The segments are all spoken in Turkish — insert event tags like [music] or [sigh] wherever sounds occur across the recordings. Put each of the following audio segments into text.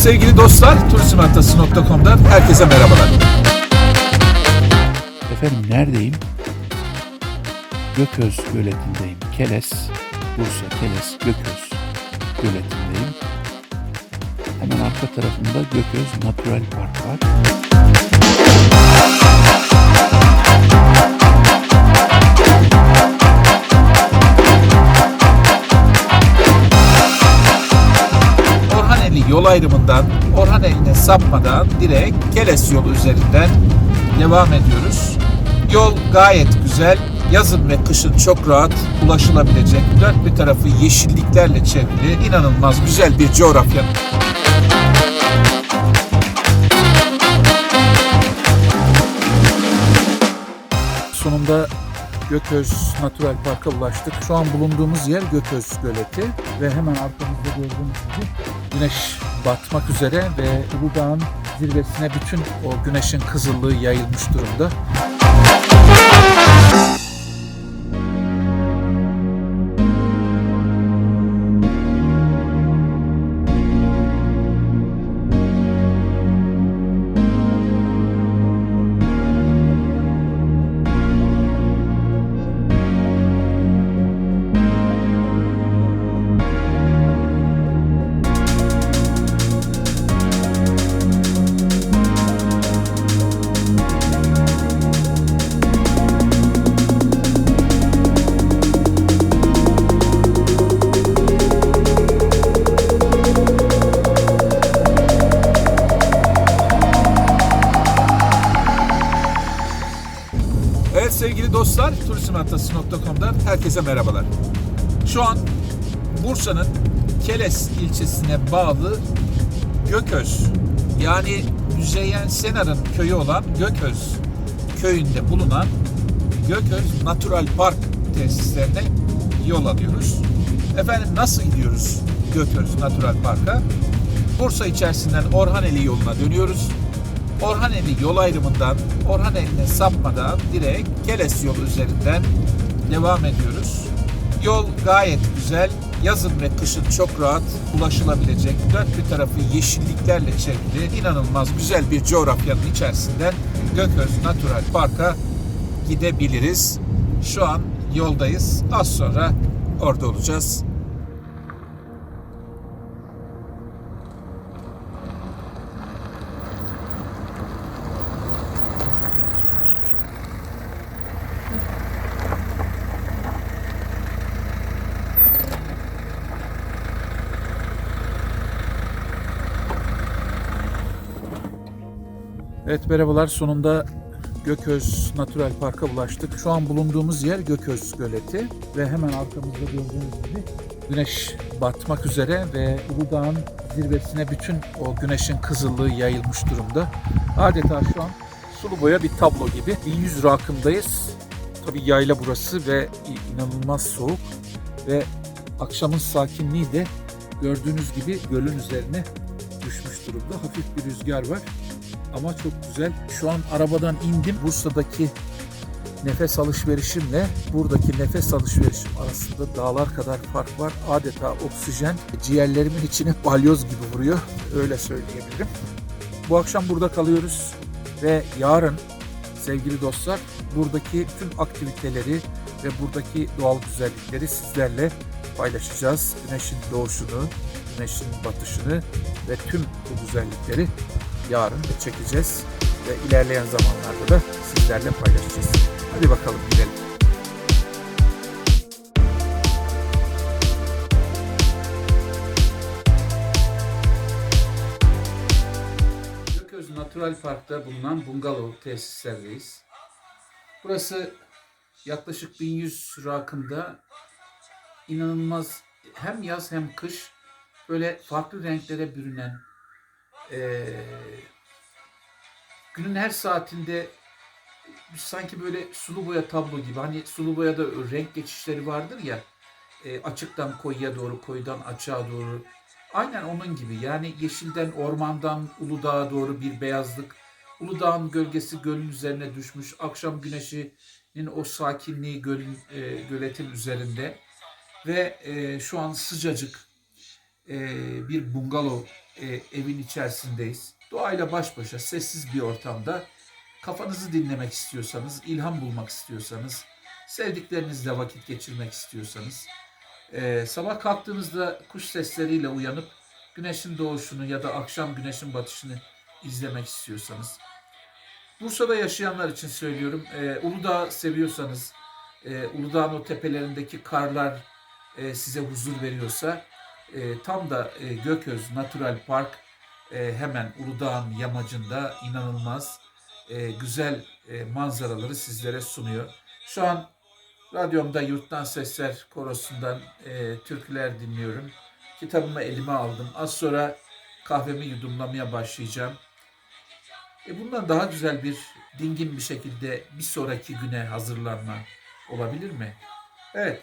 sevgili dostlar, turizmhaftası.com'dan herkese merhabalar. Efendim neredeyim? Gököz göletindeyim. Keles, Bursa Keles Gököz göletindeyim. Hemen arka tarafında Gököz Natural Park var. Yol ayrımından, Orhaneli'ne sapmadan direkt Keles yolu üzerinden devam ediyoruz. Yol gayet güzel. Yazın ve kışın çok rahat ulaşılabilecek. Dört bir tarafı yeşilliklerle çevrili. inanılmaz güzel bir coğrafya. Sonunda Gököz Natural Park'a ulaştık. Şu an bulunduğumuz yer Gököz Göleti ve hemen arkamızda gördüğünüz gibi güneş batmak üzere ve Uludağ'ın zirvesine bütün o güneşin kızıllığı yayılmış durumda. Dostlar, turizmhaftası.com'dan herkese merhabalar. Şu an Bursa'nın Keles ilçesine bağlı Gököz yani Müzeyyen Senar'ın köyü olan Gököz köyünde bulunan Gököz Natural Park tesislerine yol alıyoruz. Efendim nasıl gidiyoruz Gököz Natural Park'a? Bursa içerisinden Orhaneli yoluna dönüyoruz. Orhaneli yol ayrımından Orhaneli'ne sapmadan direkt Keles yolu üzerinden devam ediyoruz. Yol gayet güzel. Yazın ve kışın çok rahat ulaşılabilecek. Dört bir tarafı yeşilliklerle çevrili. inanılmaz güzel bir coğrafyanın içerisinden Gököz Natural Park'a gidebiliriz. Şu an yoldayız. Az sonra orada olacağız. Evet merhabalar sonunda Gököz Natural Park'a ulaştık. Şu an bulunduğumuz yer Gököz Göleti ve hemen arkamızda gördüğünüz gibi güneş batmak üzere ve Uludağ'ın zirvesine bütün o güneşin kızıllığı yayılmış durumda. Adeta şu an sulu boya bir tablo gibi. 1100 rakımdayız. Tabii yayla burası ve inanılmaz soğuk ve akşamın sakinliği de gördüğünüz gibi gölün üzerine düşmüş durumda. Hafif bir rüzgar var ama çok güzel. Şu an arabadan indim. Bursa'daki nefes alışverişimle buradaki nefes alışverişim arasında dağlar kadar fark var. Adeta oksijen ciğerlerimin içine [laughs] balyoz gibi vuruyor. Öyle söyleyebilirim. Bu akşam burada kalıyoruz ve yarın sevgili dostlar buradaki tüm aktiviteleri ve buradaki doğal güzellikleri sizlerle paylaşacağız. Güneşin doğuşunu, güneşin batışını ve tüm bu güzellikleri yarın çekeceğiz ve ilerleyen zamanlarda da sizlerle paylaşacağız. Hadi bakalım gidelim. Gököz Natural Park'ta bulunan bungalov tesislerdeyiz. Burası yaklaşık 1100 rakımda inanılmaz hem yaz hem kış böyle farklı renklere bürünen eee, günün her saatinde sanki böyle sulu boya tablo gibi hani sulu boyada renk geçişleri vardır ya e, açıktan koyuya doğru koyudan açığa doğru. Aynen onun gibi. Yani yeşilden ormandan Uludağ'a doğru bir beyazlık Uludağ'ın gölgesi gölün üzerine düşmüş akşam güneşinin o sakinliği gölün e, göletin üzerinde ve e, şu an sıcacık e, bir bungalov e, evin içerisindeyiz. Doğayla baş başa sessiz bir ortamda kafanızı dinlemek istiyorsanız, ilham bulmak istiyorsanız, sevdiklerinizle vakit geçirmek istiyorsanız, e, sabah kalktığınızda kuş sesleriyle uyanıp güneşin doğuşunu ya da akşam güneşin batışını izlemek istiyorsanız, Bursa'da yaşayanlar için söylüyorum, e, Uludağ seviyorsanız, e, Uludağ'ın o tepelerindeki karlar e, size huzur veriyorsa, e, tam da e, Gököz Natural Park e, hemen Uludağ'ın yamacında inanılmaz e, güzel e, manzaraları sizlere sunuyor. Şu an radyomda Yurttan Sesler Korosu'ndan e, türküler dinliyorum. Kitabımı elime aldım. Az sonra kahvemi yudumlamaya başlayacağım. E bundan daha güzel bir dingin bir şekilde bir sonraki güne hazırlanma olabilir mi? Evet,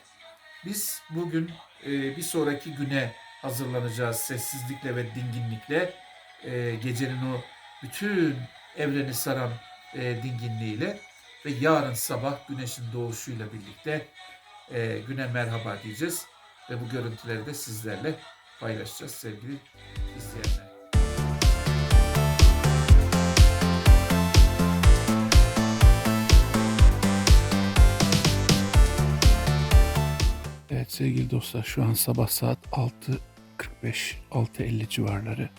biz bugün bir sonraki güne hazırlanacağız sessizlikle ve dinginlikle. E, gecenin o bütün evreni saran e, dinginliğiyle ve yarın sabah güneşin doğuşuyla birlikte e, güne merhaba diyeceğiz ve bu görüntüleri de sizlerle paylaşacağız sevgili Evet sevgili dostlar şu an sabah saat 6.45 6.50 civarları.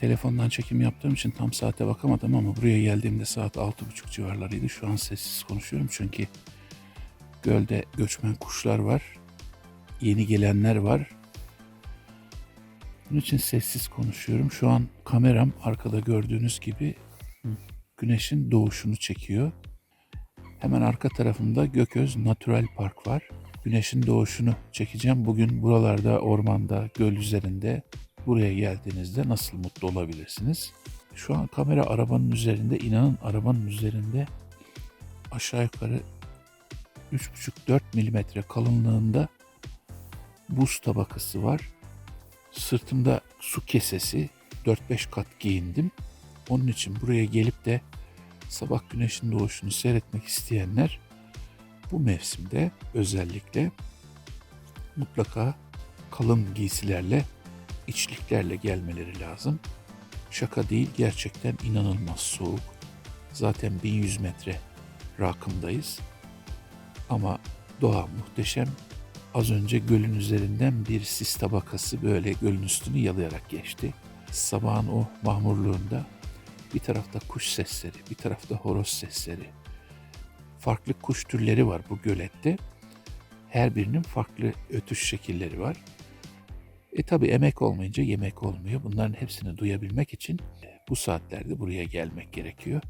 Telefondan çekim yaptığım için tam saate bakamadım ama buraya geldiğimde saat 6.30 civarlarıydı. Şu an sessiz konuşuyorum çünkü gölde göçmen kuşlar var. Yeni gelenler var. Bunun için sessiz konuşuyorum. Şu an kameram arkada gördüğünüz gibi güneşin doğuşunu çekiyor. Hemen arka tarafımda Gököz Natural Park var. Güneşin doğuşunu çekeceğim. Bugün buralarda, ormanda, göl üzerinde buraya geldiğinizde nasıl mutlu olabilirsiniz? Şu an kamera arabanın üzerinde. inanın arabanın üzerinde aşağı yukarı 3,5-4 milimetre kalınlığında buz tabakası var. Sırtımda su kesesi 4-5 kat giyindim. Onun için buraya gelip de sabah güneşin doğuşunu seyretmek isteyenler bu mevsimde özellikle mutlaka kalın giysilerle, içliklerle gelmeleri lazım. Şaka değil gerçekten inanılmaz soğuk. Zaten 1100 metre rakımdayız. Ama doğa muhteşem. Az önce gölün üzerinden bir sis tabakası böyle gölün üstünü yalayarak geçti. Sabahın o mahmurluğunda bir tarafta kuş sesleri, bir tarafta horoz sesleri. Farklı kuş türleri var bu gölette. Her birinin farklı ötüş şekilleri var. E tabi emek olmayınca yemek olmuyor. Bunların hepsini duyabilmek için bu saatlerde buraya gelmek gerekiyor.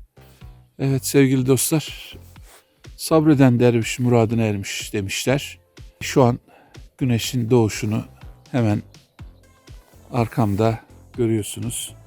Evet sevgili dostlar, sabreden derviş muradına ermiş demişler. Şu an güneşin doğuşunu hemen arkamda görüyorsunuz.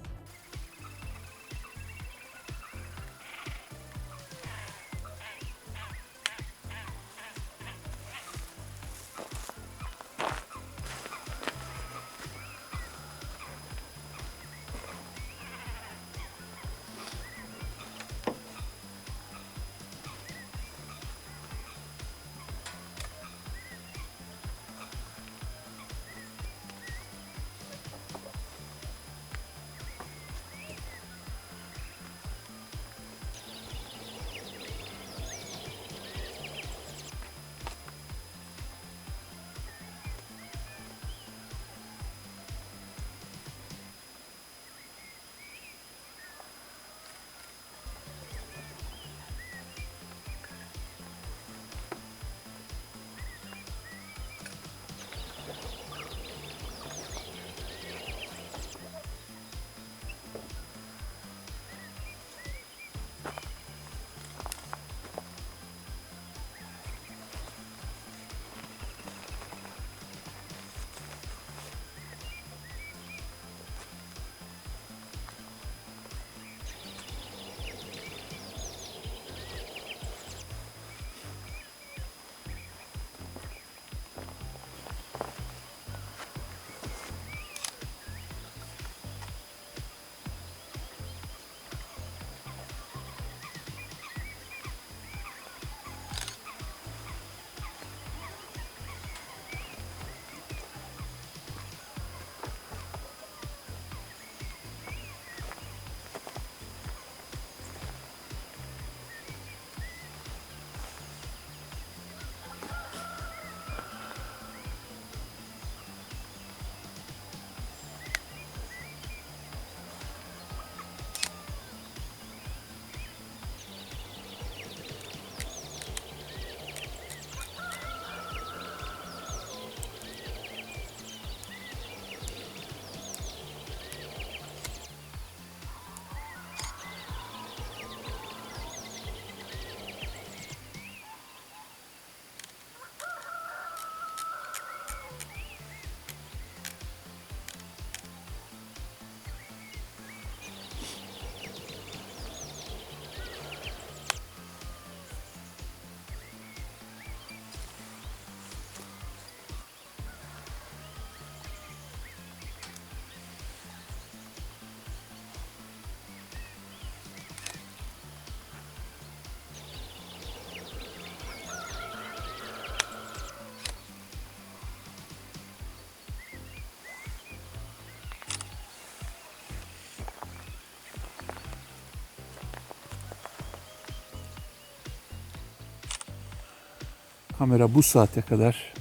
Kamera bu saate kadar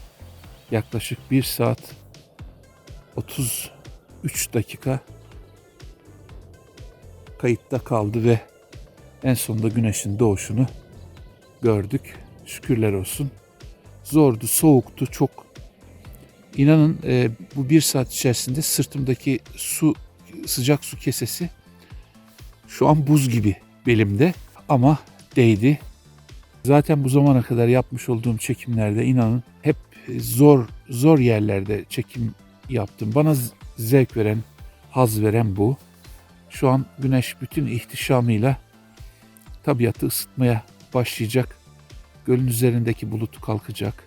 yaklaşık 1 saat 33 dakika kayıtta kaldı ve en sonunda güneşin doğuşunu gördük. Şükürler olsun. Zordu, soğuktu, çok. İnanın e, bu bir saat içerisinde sırtımdaki su sıcak su kesesi şu an buz gibi belimde ama değdi. Zaten bu zamana kadar yapmış olduğum çekimlerde inanın hep zor zor yerlerde çekim yaptım. Bana zevk veren, haz veren bu. Şu an güneş bütün ihtişamıyla tabiatı ısıtmaya başlayacak. Gölün üzerindeki bulut kalkacak.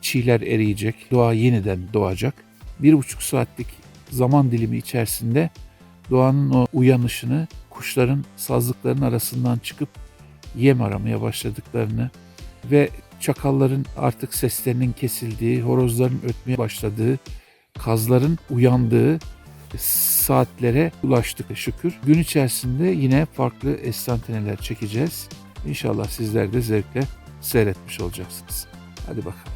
Çiğler eriyecek. Doğa yeniden doğacak. Bir buçuk saatlik zaman dilimi içerisinde doğanın o uyanışını kuşların sazlıkların arasından çıkıp yem aramaya başladıklarını ve çakalların artık seslerinin kesildiği, horozların ötmeye başladığı, kazların uyandığı saatlere ulaştık şükür. Gün içerisinde yine farklı estanteneler çekeceğiz. İnşallah sizler de zevkle seyretmiş olacaksınız. Hadi bakalım.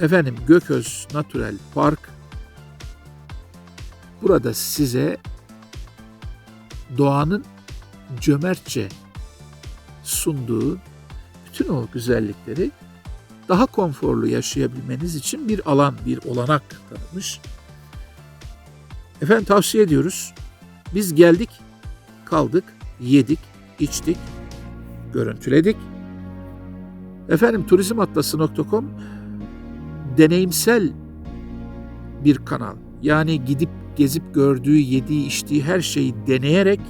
Efendim Gököz Natural Park burada size doğanın cömertçe sunduğu bütün o güzellikleri daha konforlu yaşayabilmeniz için bir alan, bir olanak tanımış. Efendim tavsiye ediyoruz. Biz geldik, kaldık, yedik, içtik, görüntüledik. Efendim turizmatlası.com deneyimsel bir kanal. Yani gidip gezip gördüğü, yediği, içtiği her şeyi deneyerek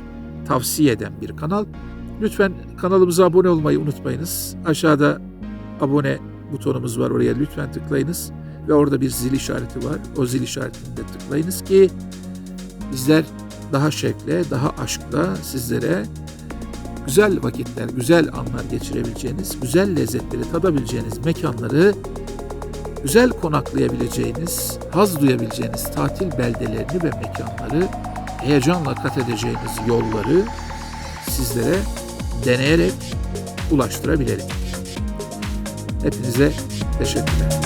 tavsiye eden bir kanal. Lütfen kanalımıza abone olmayı unutmayınız. Aşağıda abone butonumuz var oraya lütfen tıklayınız ve orada bir zil işareti var. O zil işaretini de tıklayınız ki bizler daha şevkle, daha aşkla sizlere güzel vakitler, güzel anlar geçirebileceğiniz, güzel lezzetleri tadabileceğiniz mekanları, güzel konaklayabileceğiniz, haz duyabileceğiniz tatil beldelerini ve mekanları, heyecanla kat edeceğiniz yolları sizlere deneyerek ulaştırabilelim. Hepinize teşekkürler.